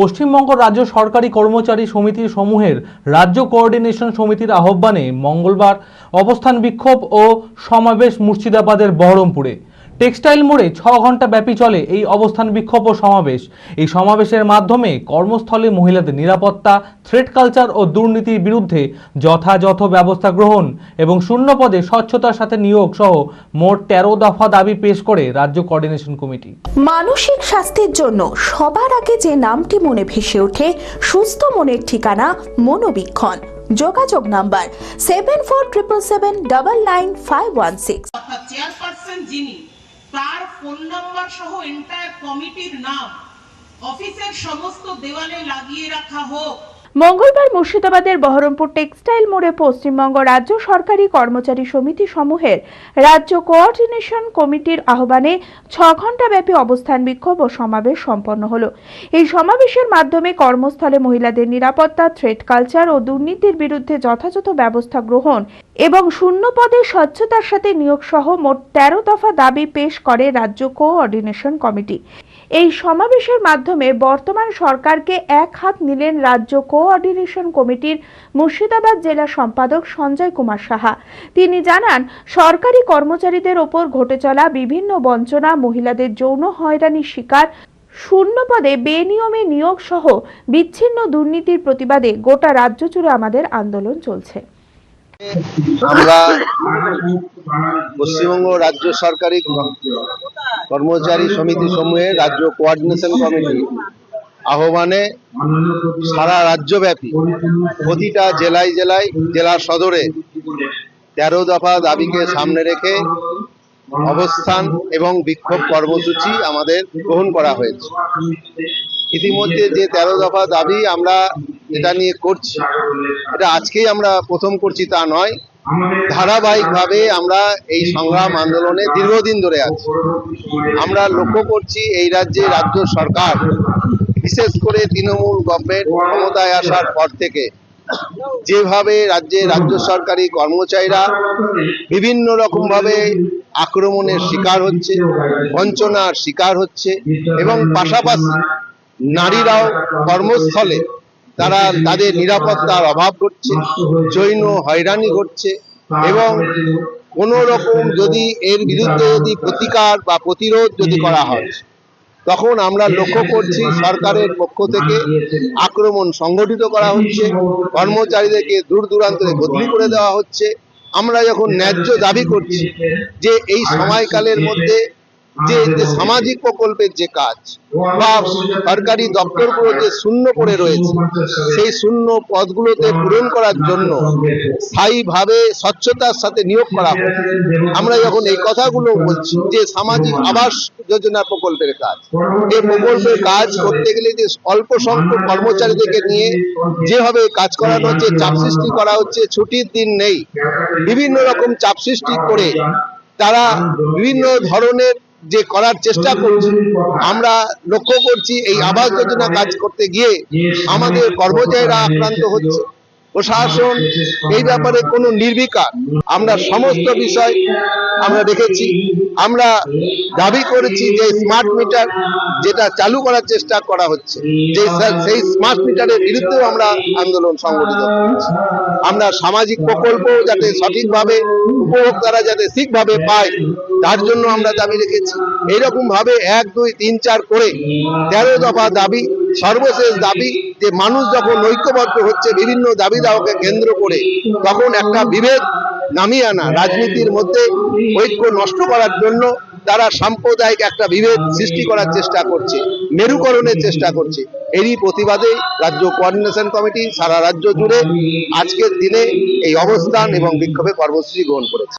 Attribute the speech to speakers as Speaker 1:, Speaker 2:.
Speaker 1: পশ্চিমবঙ্গ রাজ্য সরকারি কর্মচারী সমিতির সমূহের রাজ্য কোঅর্ডিনেশন সমিতির আহ্বানে মঙ্গলবার অবস্থান বিক্ষোভ ও সমাবেশ মুর্শিদাবাদের বহরমপুরে। টেক্সটাইল মোড়ে ছ ঘণ্টা ব্যাপী চলে এই অবস্থান বিক্ষোভ ও সমাবেশ। এই সমাবেশের মাধ্যমে কর্মস্থলে মহিলাদের নিরাপত্তা থ্রেড কালচার ও দুর্নীতির বিরুদ্ধে যথাযথ ব্যবস্থা গ্রহণ এবং শূন্য পদে স্বচ্ছতার সাথে নিয়োগ সহ মোট তেরো দফা দাবি পেশ করে রাজ্য কোঅর্ডিনেশন কমিটি।
Speaker 2: মানসিক স্বাস্থ্যের জন্য সবার আগে যে নামটি মনে ভেসে ওঠে সুস্থ মনের ঠিকানা মনোবীক্ষণ। যোগাযোগ number seven four triple seven double nine five one six
Speaker 3: chairperson যিনি তার ফোন নাম্বার সহ এন্টায়ার কমিটির নাম অফিসের সমস্ত দেওয়ালে লাগিয়ে রাখা হোক।
Speaker 4: মঙ্গলবার মুর্শিদাবাদের বহরমপুর টেক্সটাইল মোড়ে পশ্চিমবঙ্গ রাজ্য সরকারি কর্মচারী সমিতি সমূহের রাজ্য কোঅর্ডিনেশন কমিটির আহ্বানে ছ ঘণ্টা ব্যাপী অবস্থান বিক্ষোভ ও সমাবেশ সম্পন্ন হল। এই সমাবেশের মাধ্যমে কর্মস্থলে মহিলাদের নিরাপত্তা থ্রেড কালচার ও দুর্নীতির বিরুদ্ধে যথাযথ ব্যবস্থা গ্রহণ এবং শূন্য পদে স্বচ্ছতার সাথে নিয়োগ সহ মোট তেরো দফা দাবি পেশ করে রাজ্য কোঅর্ডিনেশন কমিটি। এই সমাবেশের মাধ্যমে বর্তমান সরকারকে এক হাত নিলেন রাজ্য কোঅর্ডিনেশন কমিটির মুর্শিদাবাদ জেলা সম্পাদক সঞ্জয় কুমার সাহা। তিনি জানান, সরকারি কর্মচারীদের ওপর ঘটে চলা বিভিন্ন বঞ্চনা, মহিলাদের যৌন হয়রানির শিকার, শূন্য পদে বেনিয়মে নিয়োগ সহ বিচ্ছিন্ন দুর্নীতির প্রতিবাদে গোটা রাজ্য জুড়ে আমাদের আন্দোলন চলছে।
Speaker 5: আমরা পশ্চিমবঙ্গ রাজ্য সরকারি কর্মচারী সমিতি সমূহের রাজ্য কোঅর্ডিনেশন কমিটি আহ্বানে সারা রাজ্যব্যাপী প্রতিটা জেলায় জেলায় জেলা সদরে তেরো দফা দাবিকে সামনে রেখে অবস্থান এবং বিক্ষোভ কর্মসূচি আমাদের গ্রহণ করা হয়েছে। ইতিমধ্যে যে তেরো দফা দাবি আমরা এটা নিয়ে করছি। এটা আজকেই আমরা প্রথম করছি, তা নয়। ধারাবাহিকভাবে আমরা এই সংগ্রাম আন্দোলনে দীর্ঘদিন ধরে আছি। আমরা লক্ষ্য করছি এই রাজ্যে রাজ্য সরকার, বিশেষ করে তৃণমূল গভর্নমেন্ট ক্ষমতায় আসার পর থেকে, যেভাবে রাজ্যে রাজ্য সরকারি কর্মচারীরা বিভিন্ন রকম ভাবে আক্রমণের শিকার হচ্ছে, বঞ্চনার শিকার হচ্ছে এবং পাশাপাশি নারীরাও কর্মস্থলে তারা তাদের নিরাপত্তার অভাব ঘটছে জৈন হয়রানি ঘটছে এবং কোন রকম যদি এর বিরুদ্ধে যদি প্রতিকার বা প্রতিরোধ যদি করা হয় তখন আমরা লক্ষ্য করছি সরকারের পক্ষ থেকে আক্রমণ সংগঠিত করা হচ্ছে কর্মচারীদেরকে দূর দূরান্তে বদলি করে দেওয়া হচ্ছে। আমরা যখন ন্যায্য দাবি করছি যে এই সময়কালের মধ্যে যে সামাজিক প্রকল্পের যে কাজ বা সরকারি দপ্তরগুলো যে শূন্য পড়ে রয়েছে, সেই শূন্য পদগুলোতে পূরণ করার জন্য স্থায়ীভাবে স্বচ্ছতার সাথে নিয়োগ করা আমরা যখন এই কথাগুলো বলছি যে সামাজিক আবাস যোজনা প্রকল্পের কাজ এই প্রকল্পের কাজ করতে গেলে যে অল্প সংখ্যক কর্মচারীদেরকে নিয়ে যেভাবে কাজ করানো হচ্ছে, চাপ সৃষ্টি করা হচ্ছে, ছুটির দিন নেই, বিভিন্ন রকম চাপ সৃষ্টি করে তারা বিভিন্ন ধরনের যে করার চেষ্টা করছে, আমরা লক্ষ্য করছি এই আবাস যোজনা কাজ করতে গিয়ে আমাদের কর্মচারীরা আক্রান্ত হচ্ছে। প্রশাসন, এই ব্যাপারে কোনো নির্বিকার। আমরা সমস্ত বিষয় আমরা দেখেছি। আমরা দাবি করেছি যে স্মার্ট মিটার যেটা চালু করার চেষ্টা করা হচ্ছে, যে সেই স্মার্ট মিটারের বিরুদ্ধেও আমরা আন্দোলন সংগঠিত করেছি। আমরা সামাজিক প্রকল্প যাতে সঠিকভাবে, উপভোক্তারা যাতে ঠিকভাবে পায় তার জন্য আমরা দাবি রেখেছি। এইরকম ভাবে এক, দুই, তিন, চার করে তেরো দফা দাবি, সর্বশেষ দাবি যে মানুষ যখন ঐক্যবদ্ধ হচ্ছে বিভিন্ন দাবি দাওয়াকে কেন্দ্র করে, তখন একটা বিভেদ নামিয়ে আনা, রাজনীতির মধ্যে ঐক্য নষ্ট করার জন্য তারা সাম্প্রদায়িক একটা বিভেদ সৃষ্টি করার চেষ্টা করছে, মেরুকরণের চেষ্টা করছে। এরই প্রতিবাদে রাজ্য কোঅর্ডিনেশন কমিটি সারা রাজ্য জুড়ে আজকের দিনে এই অবস্থান এবং বিক্ষোভে কর্মসূচি গ্রহণ করেছে।